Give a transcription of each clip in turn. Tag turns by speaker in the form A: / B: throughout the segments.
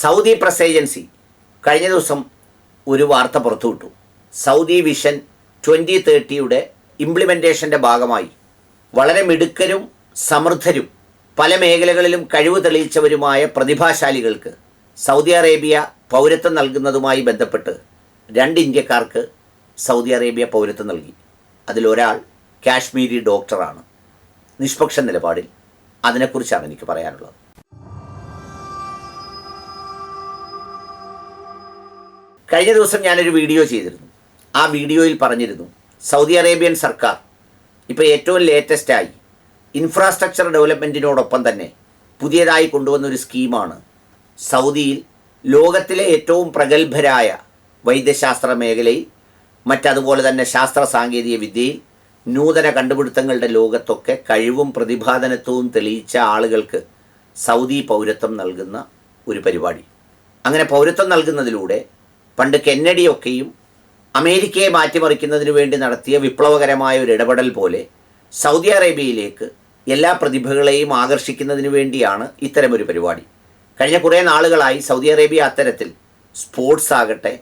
A: Saudi press agency കഴിഞ്ഞ ദിവസം ഒരു വാർത്ത പുറത്തുവിട്ടു സൗദി വിഷൻ ട്വന്റി തേർട്ടിയുടെ ഇംപ്ലിമെന്റേഷന്റെ ഭാഗമായി വളരെ മിടുക്കരും സമൃദ്ധരും പല മേഖലകളിലും കഴിവ് തെളിയിച്ചവരുമായ പ്രതിഭാശാലികൾക്ക് സൗദി അറേബ്യ പൗരത്വം നൽകുന്നതുമായി ബന്ധപ്പെട്ട് രണ്ട് ഇന്ത്യക്കാർക്ക് സൗദി അറേബ്യ പൗരത്വം നൽകി. അതിലൊരാൾ കാശ്മീരി ഡോക്ടറാണ്. നിഷ്പക്ഷ നിലപാടിൽ അതിനെക്കുറിച്ചാണ് എനിക്ക് പറയാനുള്ളത്. കഴിഞ്ഞ ദിവസം ഞാനൊരു വീഡിയോ ചെയ്തിരുന്നു. ആ വീഡിയോയിൽ പറഞ്ഞിരുന്നു സൗദി അറേബ്യൻ സർക്കാർ ഇപ്പോൾ ഏറ്റവും ലേറ്റസ്റ്റായി ഇൻഫ്രാസ്ട്രക്ചർ ഡെവലപ്മെന്റിനോടൊപ്പം തന്നെ പുതിയതായി കൊണ്ടുവന്ന ഒരു സ്കീമാണ് സൗദിയിൽ ലോകത്തിലെ ഏറ്റവും പ്രഗത്ഭരായ വൈദ്യശാസ്ത്ര മേഖലയിൽ മറ്റതുപോലെ തന്നെ ശാസ്ത്ര സാങ്കേതിക വിദ്യയിൽ നൂതന കണ്ടുപിടുത്തങ്ങളുടെ ലോകത്തൊക്കെ കഴിവും പ്രതിഭാധനത്വവും തെളിയിച്ച ആളുകൾക്ക് സൗദി പൗരത്വം നൽകുന്ന ഒരു പരിപാടി. അങ്ങനെ പൗരത്വം നൽകുന്നതിലൂടെ പണ്ട് കെന്നഡിയൊക്കെയും അമേരിക്കയെ മാറ്റിമറിക്കുന്നതിന് വേണ്ടി നടത്തിയ വിപ്ലവകരമായ ഒരു ഇടപെടൽ പോലെ സൗദി അറേബ്യയിലേക്ക് എല്ലാ പ്രതിഭകളെയും ആകർഷിക്കുന്നതിന് വേണ്ടിയാണ് ഇത്തരമൊരു പരിപാടി. കഴിഞ്ഞ കുറേ നാളുകളായി സൗദി അറേബ്യ അത്തരത്തിൽ സ്പോർട്സ് ആകട്ടെ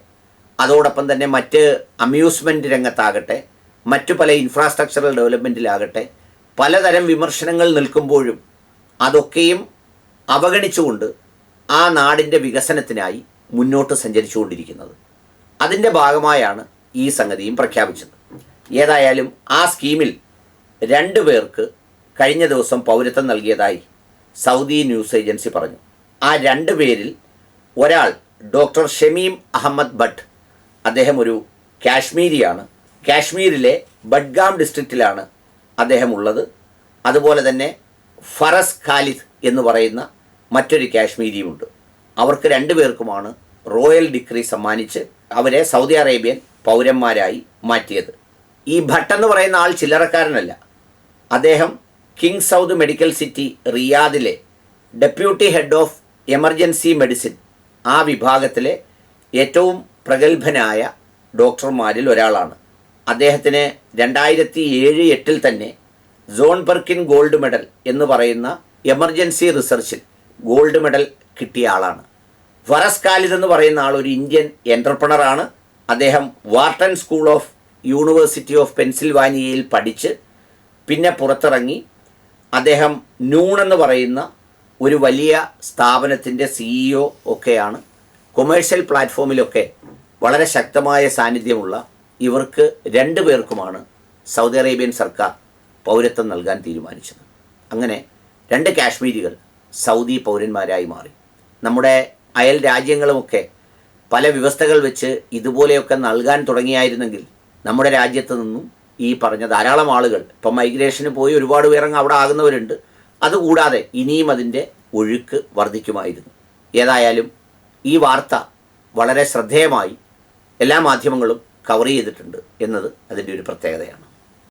A: അതോടൊപ്പം തന്നെ മറ്റ് അമ്യൂസ്മെന്റ് രംഗത്താകട്ടെ മറ്റു പല ഇൻഫ്രാസ്ട്രക്ചറൽ ഡെവലപ്മെന്റിലാകട്ടെ പലതരം വിമർശനങ്ങൾ നിൽക്കുമ്പോഴും അതൊക്കെയും അവഗണിച്ചുകൊണ്ട് ആ നാടിന്റെ വികസനത്തിനായി മുന്നോട്ട് സഞ്ചരിച്ചുകൊണ്ടിരിക്കുന്നത്. അതിന്റെ ഭാഗമായാണ് ഈ സംഗതിയും പ്രഖ്യാപിച്ചത്. ഏതായാലും ആ സ്കീമിൽ രണ്ടു പേർക്ക് കഴിഞ്ഞ ദിവസം പൗരത്വം നൽകിയതായി സൗദി ന്യൂസ് ഏജൻസി പറഞ്ഞു. ആ രണ്ട് പേരിൽ ഒരാൾ ഡോക്ടർ ഷമീം അഹമ്മദ് ഭട്ട് അദ്ദേഹം ഒരു കാശ്മീരിയാണ്. കാശ്മീരിലെ ബഡ്ഗാം ഡിസ്ട്രിക്റ്റിലാണ് അദ്ദേഹം ഉള്ളത്. അതുപോലെ തന്നെ ഫറസ് ഖാലിദ് എന്ന് പറയുന്ന മറ്റൊരു കാശ്മീരിയുമുണ്ട്. അവർക്ക് രണ്ടുപേർക്കുമാണ് റോയൽ ഡിഗ്രി സമ്മാനിച്ച് അവരെ സൗദി അറേബ്യൻ പൗരന്മാരായി മാറ്റിയത്. ഈ ഭട്ട് എന്ന് പറയുന്ന ആൾ ചില്ലറക്കാരനല്ല. അദ്ദേഹം കിങ് സൗദ് മെഡിക്കൽ സിറ്റി റിയാദിലെ deputy head of emergency medicine ആ വിഭാഗത്തിലെ ഏറ്റവും പ്രഗത്ഭനായ ഡോക്ടർമാരിൽ ഒരാളാണ്. അദ്ദേഹത്തിന് രണ്ടായിരത്തി ഏഴ് എട്ടിൽ തന്നെ സോൺ പെർക്കിൻ ഗോൾഡ് മെഡൽ എന്ന് പറയുന്ന എമർജൻസി റിസർച്ചിൽ ഗോൾഡ് മെഡൽ കിട്ടിയ ആളാണ്. ഫറസ് ഖാലിദ് എന്ന് പറയുന്ന ആൾ ഒരു ഇന്ത്യൻ എന്റർപ്രണറാണ് അദ്ദേഹം Wharton School of University of പെൻസിൽവാനിയയിൽ പഠിച്ച് പിന്നെ പുറത്തിറങ്ങി. അദ്ദേഹം നൂൺ എന്ന് പറയുന്ന ഒരു വലിയ സ്ഥാപനത്തിന്റെ സിഇഒ ഒക്കെയാണ്. കൊമേഴ്ഷ്യൽ പ്ലാറ്റ്ഫോമിലൊക്കെ വളരെ ശക്തമായ സാന്നിധ്യമുള്ള ഇവർക്ക് രണ്ടു പേർക്കുമാണ് സൗദി അറേബ്യൻ സർക്കാർ പൗരത്വം നൽകാൻ തീരുമാനിച്ചത്. അങ്ങനെ രണ്ട് കാശ്മീരികൾ സൗദി പൗരന്മാരായി മാറി. നമ്മുടെ അയൽ രാജ്യങ്ങളുമൊക്കെ പല വ്യവസ്ഥകൾ വെച്ച് ഇതുപോലെയൊക്കെ നൽകാൻ തുടങ്ങിയായിരുന്നെങ്കിൽ നമ്മുടെ രാജ്യത്ത് നിന്നും ഈ പറഞ്ഞ ധാരാളം ആളുകൾ ഇപ്പം മൈഗ്രേഷന് പോയി ഒരുപാട് പേരങ്ങ് അവിടെ ആകുന്നവരുണ്ട്. അതുകൂടാതെ ഇനിയും അതിന്റെ ഒഴുക്ക് വർദ്ധിക്കുമായിരുന്നു. ഏതായാലും ഈ വാർത്ത വളരെ ശ്രദ്ധേയമായി എല്ലാ മാധ്യമങ്ങളും കവർ ചെയ്തിട്ടുണ്ട് എന്നത് അതിന്റെ ഒരു പ്രത്യേകതയാണ്.